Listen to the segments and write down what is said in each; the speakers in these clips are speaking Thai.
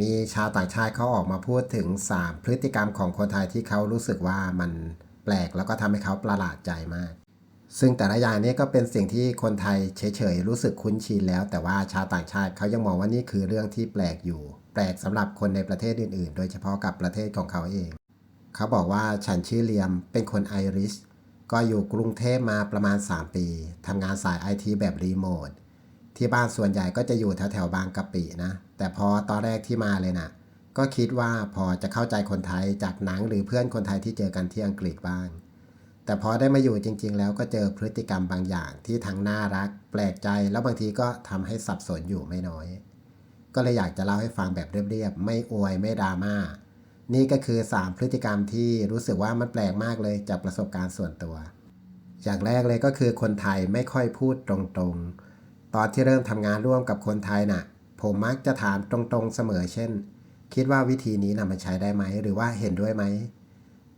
มีชาวต่างชาติเขาออกมาพูดถึง 3 พฤติกรรมของคนไทยที่เขารู้สึกว่ามันแปลกแล้วก็ทำให้เขาประหลาดใจมาก ซึ่งแต่ละอย่างนี้ก็เป็นสิ่งที่คนไทยเฉยๆรู้สึกคุ้นชินแล้ว แต่ว่าชาวต่างชาติเขายังมองว่านี่คือเรื่องที่แปลกอยู่ แปลกสำหรับคนในประเทศอื่นๆ โดยเฉพาะกับประเทศของเขาเอง เขาบอกว่าฉันชื่อเลียมเป็นคนไอริชก็อยู่กรุงเทพมาประมาณ 3 ปีทำงานสายไอทีแบบรีโมทที่บ้านส่วนใหญ่ก็จะอยู่แถวแถวๆบางกะปินะ แต่พอตอนแรกที่มาเลยนะก็คิดว่าพอจะเข้าใจคนไทยจากหนังหรือเพื่อนคนไทยที่เจอกันที่อังกฤษบ้าง แต่พอได้มาอยู่จริง ๆ แล้วก็เจอพฤติกรรมบางอย่างที่ทั้งน่ารัก แปลกใจแล้วบางทีก็ทำให้สับสนอยู่ไม่น้อย ก็เลยอยากจะเล่าให้ฟังแบบเรียบๆไม่อวยไม่ดราม่านี่ก็คือ 3 พฤติกรรมที่รู้สึกว่ามันแปลกมากเลยจากประสบการณ์ส่วนตัว อย่างแรกเลยก็คือคนไทยไม่ค่อยพูดตรงๆ ตอนที่เริ่มทำงานร่วมกับคนไทยน่ะ ผมมักจะถามตรงๆเสมอเช่น คิดว่าวิธีนี้นำมาใช้ได้ไหม หรือว่าเห็นด้วยไหม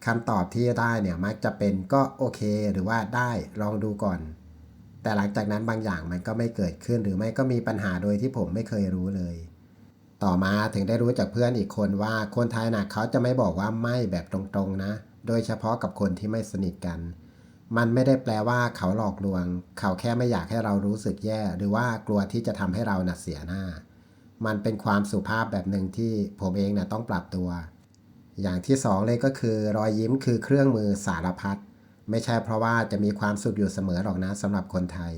คำตอบที่ได้เนี่ยมักจะเป็นก็โอเค หรือว่าได้ลองดูก่อน แต่หลังจากนั้นบางอย่างมันก็ไม่เกิดขึ้นหรือไม่ก็มีปัญหาโดยที่ผมไม่เคยรู้เลย ต่อมาถึงได้รู้จากเพื่อนอีกคนว่าคนไทยนะเขาจะไม่บอกว่าไม่แบบตรงๆนะ โดยเฉพาะกับคนที่ไม่สนิทกัน มันไม่ได้แปลว่าเขาหลอกลวง เขาแค่ไม่อยากให้เรารู้สึกแย่ หรือว่ากลัวที่จะทำให้เราหนักเสียหน้า มันเป็นความสุภาพแบบหนึ่งที่ผมเองนะต้องปรับตัว อย่างที่สองเลยก็คือรอยยิ้มคือเครื่องมือสารพัดไม่ใช่เพราะว่าจะมีความสุขอยู่เสมอหรอกนะสำหรับคนไทย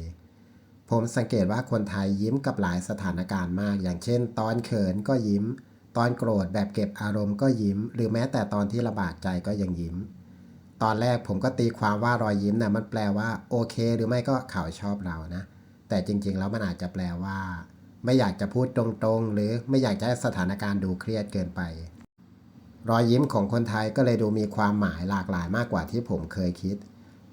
ผมสังเกตว่าคนไทยยิ้มกับหลายสถานการณ์มาก อย่างเช่น ตอนเขินก็ยิ้ม ตอนโกรธแบบเก็บอารมณ์ก็ยิ้ม หรือแม้แต่ตอนที่ลำบากใจก็ยังยิ้ม ตอนแรกผมก็ตีความว่ารอยยิ้มนะ่ะมันแปลว่าโอเค หรือไม่ก็เขาชอบเรานะ แต่จริงๆแล้วมันอาจจะแปลว่า ไม่อยากจะพูดตรงๆ หรือไม่อยากจะให้สถานการณ์ดูเครียดเกินไป รอยยิ้มของคนไทยก็เลยดูมีความหมายหลากหลายมากกว่าที่ผมเคยคิด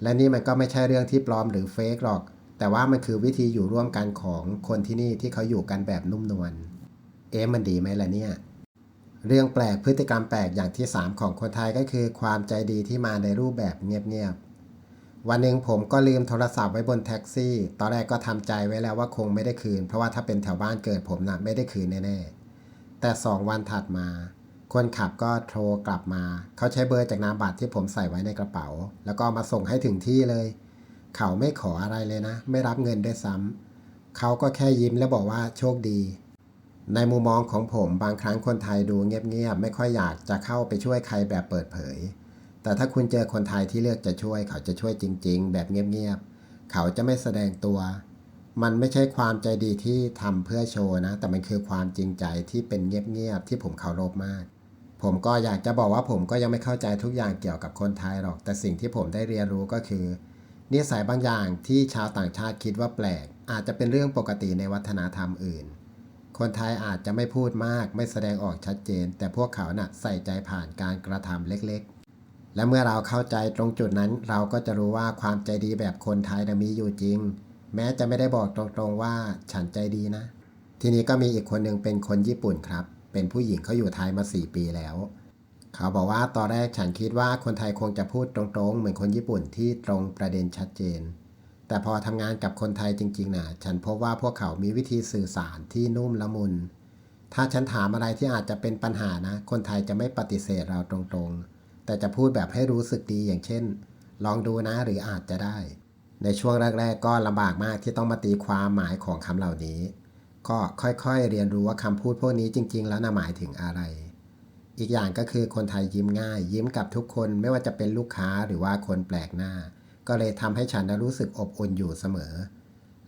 และนี่มันก็ไม่ใช่เรื่องที่ปลอมหรือเฟกหรอก แต่ว่ามันคือวิธีอยู่ร่วมกันของคนที่นี่ที่เขาอยู่กันแบบนุ่มนวล เอ๊ะมันดีไหมล่ะเนี่ย เรื่องแปลกพฤติกรรมแปลกอย่างที่ 3 ของคนไทยก็คือ ความใจดีที่มาในรูปแบบเงียบๆ วันหนึ่งผมก็ลืมโทรศัพท์ไว้บนแท็กซี่ ตอนแรกก็ทำใจไว้แล้วว่าคงไม่ได้คืน เพราะว่าถ้าเป็นแถวบ้านเกิดผมนะไม่ได้คืนแน่ๆ แต่ 2 วันถัดมา คนขับก็โทรกลับมา เขาใช้เบอร์จากนามบัตรที่ผมใส่ไว้ในกระเป๋า แล้วก็มาส่งให้ถึงที่เลย เขาไม่ขออะไรเลยนะ ไม่รับเงินด้วยซ้ำเขาก็แค่ยิ้มและบอกว่าโชคดี ในมุมมองของผมบางครั้งคนไทยดูเงียบๆไม่ค่อยอยากจะเข้าไปช่วยใครแบบเปิดเผย แต่ถ้าคุณเจอคนไทยที่เลือกจะช่วยเขาจะช่วยจริง ๆ แบบเงียบๆ เขาจะไม่แสดงตัว มันไม่ใช่ความใจดีที่ทำเพื่อโชว์นะ แต่มันคือความจริงใจที่เป็นเงียบๆ ที่ผมเคารพมาก ผมก็อยากจะบอกว่าผมก็ยังไม่เข้าใจทุกอย่างเกี่ยวกับคนไทยหรอก แต่สิ่งที่ผมได้เรียนรู้ก็คือนิสัยบางอย่างที่ชาวต่างชาติคิดว่าแปลก อาจจะเป็นเรื่องปกติในวัฒนธรรมอื่น คนไทยอาจจะไม่พูดมากไม่แสดงออกชัดเจน แต่พวกเขาน่ะใส่ใจผ่านการกระทำเล็กๆ และเมื่อเราเข้าใจตรงจุดนั้น เราก็จะรู้ว่าความใจดีแบบคนไทยนะมีอยู่จริง แม้จะไม่ได้บอกตรงๆว่าฉันใจดีนะ ทีนี้ก็มีอีกคนหนึ่งเป็นคนญี่ปุ่นครับ เป็นผู้หญิงเขาอยู่ไทยมา 4 ปีแล้ว เขาบอกว่าตอนแรกฉันคิดว่าคนไทยคงจะพูดตรงๆ เหมือนคนญี่ปุ่นที่ตรงประเด็นชัดเจน แต่พอทำงานกับคนไทยจริงๆนะฉันพบว่าพวกเขามีวิธีสื่อสารที่นุ่มละมุน ถ้าฉันถามอะไรที่อาจจะเป็นปัญหานะ คนไทยจะไม่ปฏิเสธเราตรงๆ แต่จะพูดแบบให้รู้สึกดีอย่างเช่น ลองดูนะหรืออาจจะได้ ในช่วงแรก ๆ ก็ลำบากมากที่ต้องมาตีความหมายของคำเหล่านี้ ก็ค่อยๆเรียนรู้ว่าคำพูดพวกนี้จริง ๆ แล้วน่ะหมายถึงอะไร อีกอย่างก็คือคนไทยยิ้มง่าย ยิ้มกับทุกคนไม่ว่าจะเป็นลูกค้าหรือว่าคนแปลกหน้า ก็เลยทำให้ฉันรู้สึกอบอุ่นอยู่เสมอ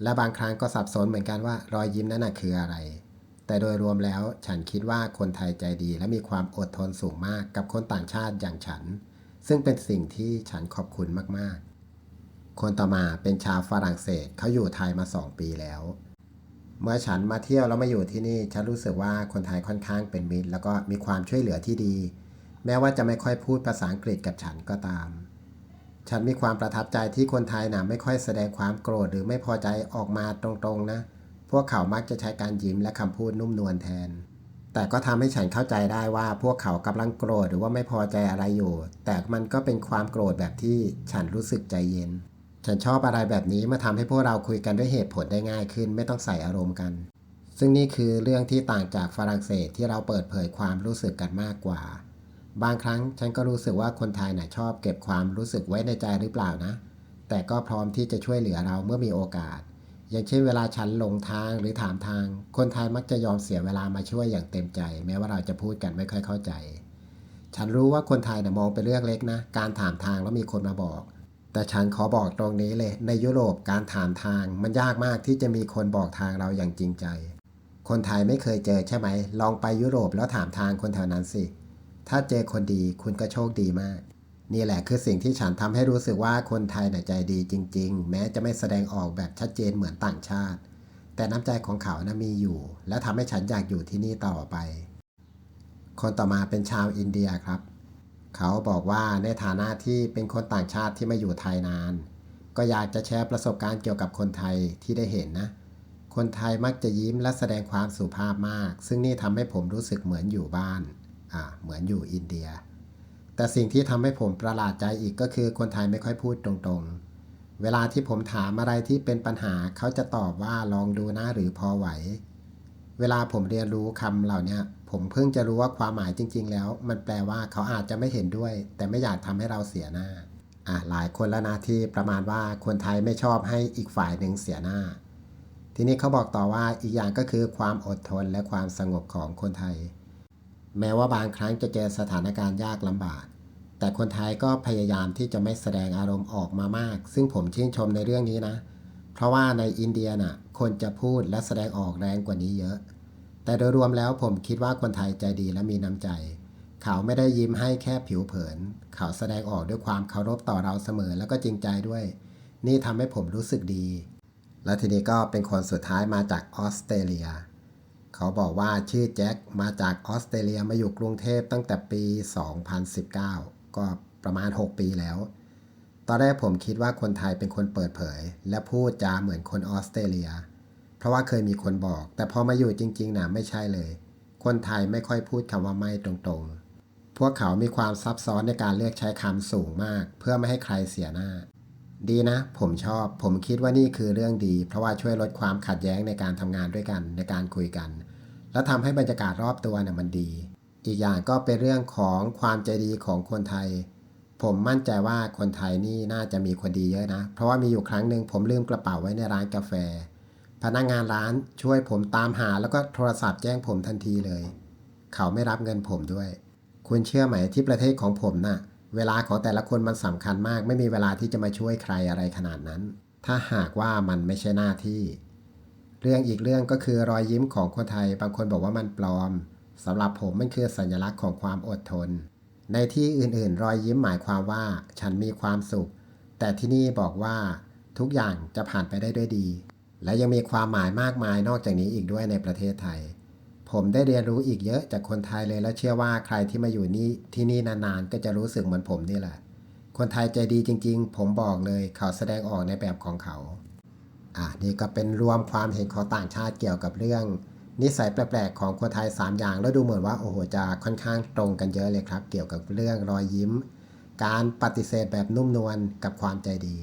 และบางครั้งก็สับสนเหมือนกันว่ารอยยิ้มนั้นนะคืออะไร แต่โดยรวมแล้วฉันคิดว่าคนไทยใจดีและมีความอดทนสูงมากกับคนต่างชาติอย่างฉัน ซึ่งเป็นสิ่งที่ฉันขอบคุณมากๆ คนต่อมาเป็นชาวฝรั่งเศสเขาอยู่ไทยมา2ปีแล้ว เมื่อฉันมาเที่ยวแล้วมาอยู่ที่นี่ ฉันรู้สึกว่าคนไทยค่อนข้างเป็นมิตร แล้วก็มีความช่วยเหลือที่ดี แม้ว่าจะไม่ค่อยพูดภาษาอังกฤษกับฉันก็ตาม ฉันมีความประทับใจที่คนไทยนะไม่ค่อยแสดงความโกรธหรือไม่พอใจออกมาตรงๆนะ พวกเขามักจะใช้การยิ้มและคำพูดนุ่มนวลแทน แต่ก็ทำให้ฉันเข้าใจได้ว่าพวกเขากำลังโกรธหรือว่าไม่พอใจอะไรอยู่ แต่มันก็เป็นความโกรธแบบที่ฉันรู้สึกใจเย็น ฉันชอบอะไรแบบนี้มาทำให้พวกเราคุยกันด้วยเหตุผลได้ง่ายขึ้น ไม่ต้องใส่อารมณ์กัน ซึ่งนี่คือเรื่องที่ต่างจากฝรั่งเศสที่เราเปิดเผยความรู้สึกกันมากกว่า บางครั้งฉันก็รู้สึกว่าคนไทยน่ะชอบเก็บความรู้สึกไว้ในใจหรือเปล่านะ แต่ก็พร้อมที่จะช่วยเหลือเราเมื่อมีโอกาส อย่างเช่นเวลาฉันหลงทางหรือถามทาง คนไทยมักจะยอมเสียเวลามาช่วยอย่างเต็มใจ แม้ว่าเราจะพูดกันไม่ค่อยเข้าใจ ฉันรู้ว่าคนไทยน่ะมองเป็นเรื่องเล็กนะ การถามทางแล้วมีคนมาบอก แต่ฉันขอบอกตรงนี้เลย ในยุโรปการถามทาง มันยากมากที่จะมีคนบอกทางเราอย่างจริงใจ คนไทยไม่เคยเจอใช่ไหม ลองไปยุโรปแล้วถามทางคนแถวนั้นสิ ถ้าเจอคนดีคุณก็โชคดีมาก นี่แหละคือสิ่งที่ฉันทำให้รู้สึกว่าคนไทยน่ะใจดีจริง ๆ แม้จะไม่แสดงออกแบบชัดเจนเหมือนต่างชาติ แต่น้ำใจของเขานะมีอยู่ และทำให้ฉันอยากอยู่ที่นี่ต่อไป คนต่อมาเป็นชาวอินเดียครับ เขาบอกว่าในฐานะที่เป็นคนต่างชาติที่มาอยู่ไทยนาน ก็อยากจะแชร์ประสบการณ์เกี่ยวกับคนไทยที่ได้เห็นนะ คนไทยมักจะยิ้มและแสดงความสุภาพมาก ซึ่งนี่ทำให้ผมรู้สึกเหมือนอยู่บ้านอ่าเหมือนอยู่อินเดีย แต่สิ่งที่ทำให้ผมประหลาดใจอีกก็คือคนไทยไม่ค่อยพูดตรงๆ เวลาที่ผมถามอะไรที่เป็นปัญหาเขาจะตอบว่าลองดูนะหรือพอไหว เวลาผมเรียนรู้คำเหล่านี้ผมเพิ่งจะรู้ว่าความหมายจริง ๆ แล้ว มันแปลว่าเขาอาจจะไม่เห็นด้วย แต่ไม่อยากทำให้เราเสียหน้าอะหลายคนแล้วนะที่ประมาณว่าคนไทยไม่ชอบให้อีกฝ่ายหนึ่งเสียหน้า ทีนี้เขาบอกต่อว่าอีกอย่างก็คือความอดทนและความสงบของคนไทย แม้ว่าบางครั้งจะเจอสถานการณ์ยากลำบาก แต่คนไทยก็พยายามที่จะไม่แสดงอารมณ์ออกมามาก ซึ่งผมชื่นชมในเรื่องนี้นะ เพราะว่าในอินเดียน่ะ คนจะพูดและแสดงออกแรงกว่านี้เยอะ แต่โดยรวมแล้วผมคิดว่าคนไทยใจดีและมีน้ำใจ เขาไม่ได้ยิ้มให้แค่ผิวเผิน เขาแสดงออกด้วยความเคารพต่อเราเสมอแล้วก็จริงใจด้วย นี่ทำให้ผมรู้สึกดี และทีนี้ก็เป็นคนสุดท้ายมาจากออสเตรเลีย เขาบอกว่าชื่อแจ็คมาจากออสเตรเลียมาอยู่กรุงเทพตั้งแต่ปี 2019 ก็ประมาณ 6 ปีแล้ว ตอนแรกผมคิดว่าคนไทยเป็นคนเปิดเผย และพูดจาเหมือนคนออสเตรเลีย เพราะว่าเคยมีคนบอก แต่พอมาอยู่จริงๆนะไม่ใช่เลย คนไทยไม่ค่อยพูดคำว่าไม่ตรงๆ พวกเขามีความซับซ้อนในการเลือกใช้คำสูงมาก เพื่อไม่ให้ใครเสียหน้าดีนะ ผมชอบ ผมคิดว่านี่คือเรื่องดี เพราะว่าช่วยลดความขัดแย้งในการทำงานด้วยกันในการคุยกัน และทำให้บรรยากาศรอบตัวเนี่ยมันดี อีกอย่างก็เป็นเรื่องของความใจดีของคนไทย ผมมั่นใจว่าคนไทยนี่น่าจะมีคนดีเยอะนะ เพราะว่ามีอยู่ครั้งหนึ่งผมลืมกระเป๋าไว้ในร้านกาแฟ พนักงานร้านช่วยผมตามหาแล้วก็โทรศัพท์แจ้งผมทันทีเลย เขาไม่รับเงินผมด้วย คุณเชื่อไหมที่ประเทศของผมน่ะ เวลาของแต่ละคนมันสำคัญมาก ไม่มีเวลาที่จะมาช่วยใครอะไรขนาดนั้น ถ้าหากว่ามันไม่ใช่หน้าที่ เรื่องอีกเรื่องก็คือรอยยิ้มของคนไทย บางคนบอกว่ามันปลอมสำหรับผมมันคือสัญลักษณ์ของความอดทน ในที่อื่นๆ รอยยิ้มหมายความว่าฉันมีความสุข แต่ที่นี่บอกว่าทุกอย่างจะผ่านไปได้ด้วยดี และยังมีความหมายมากมายนอกจากนี้อีกด้วยในประเทศไทย ผมได้เรียนรู้อีกเยอะจากคนไทยเลยและเชื่อว่าใครที่มาอยู่นี่ที่นี่นานๆ ก็จะรู้สึกเหมือนผมนี่แหละ คนไทยใจดีจริง ๆ ผมบอกเลยเขาแสดงออกในแบบของเขา อะนี่ก็เป็นรวมความเห็นของต่างชาติเกี่ยวกับเรื่อง นิสัยแปลกๆของคนไทย 3 อย่าง แล้วดูเหมือนว่าโอ้โหจะค่อนข้างตรงกันเยอะเลยครับ เกี่ยวกับเรื่องรอยยิ้ม การปฏิเสธแบบนุ่มนวลกับความใจดี